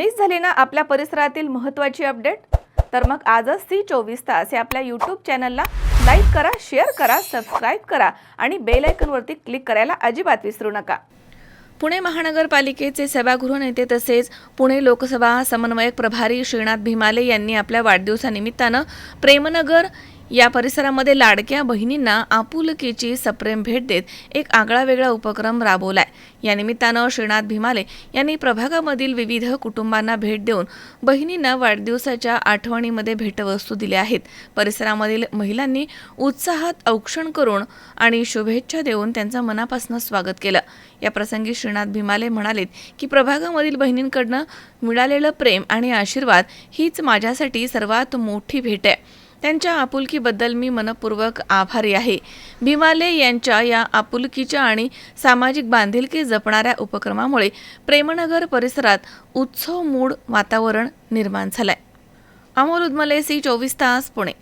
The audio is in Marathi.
मिस झाली ना आपल्या परिसरातील महत्त्वाची अपडेट तर मग आजच सी चोवीस तास या आपल्या यूट्यूब चॅनलला लाईक करा शेअर करा सबस्क्राईब करा आणि बेल क्लिक करायला अजिबात विसरू नका. पुणे महानगरपालिकेचे सभागृह नेते तसेच पुणे लोकसभा समन्वयक प्रभारी श्रीनाथ भीमाले यांनी आपल्या वाढदिवसानिमित्तानं प्रेमनगर या परिसरामध्ये लाडक्या बहिणींना आपुलकीची सप्रेम भेट देत एक आगळा वेगळा उपक्रम राबवलाय. या निमित्तानं श्रीनाथ भीमाले यांनी प्रभागामधील विविध कुटुंबांना भेट देऊन बहिणींना वाढदिवसाच्या आठवणीमध्ये भेटवस्तू दिल्या आहेत. परिसरामधील महिलांनी उत्साहात औक्षण करून आणि शुभेच्छा देऊन त्यांचं मनापासून स्वागत केलं. या प्रसंगी श्रीनाथ भीमाले म्हणालेत की प्रभागामधील बहिणींकडनं मिळालेलं प्रेम आणि आशीर्वाद हीच माझ्यासाठी सर्वात मोठी भेट आहे. त्यांच्या आपुलकीबद्दल मी मनपूर्वक आभारी आहे. भीमाले यांच्या या आपुलकीच्या आणि सामाजिक बांधिलकी जपणाऱ्या उपक्रमामुळे प्रेमनगर परिसरात उत्सव मूड वातावरण निर्माण झालंय. अमोल उदमले सी चोवीस तास पुणे.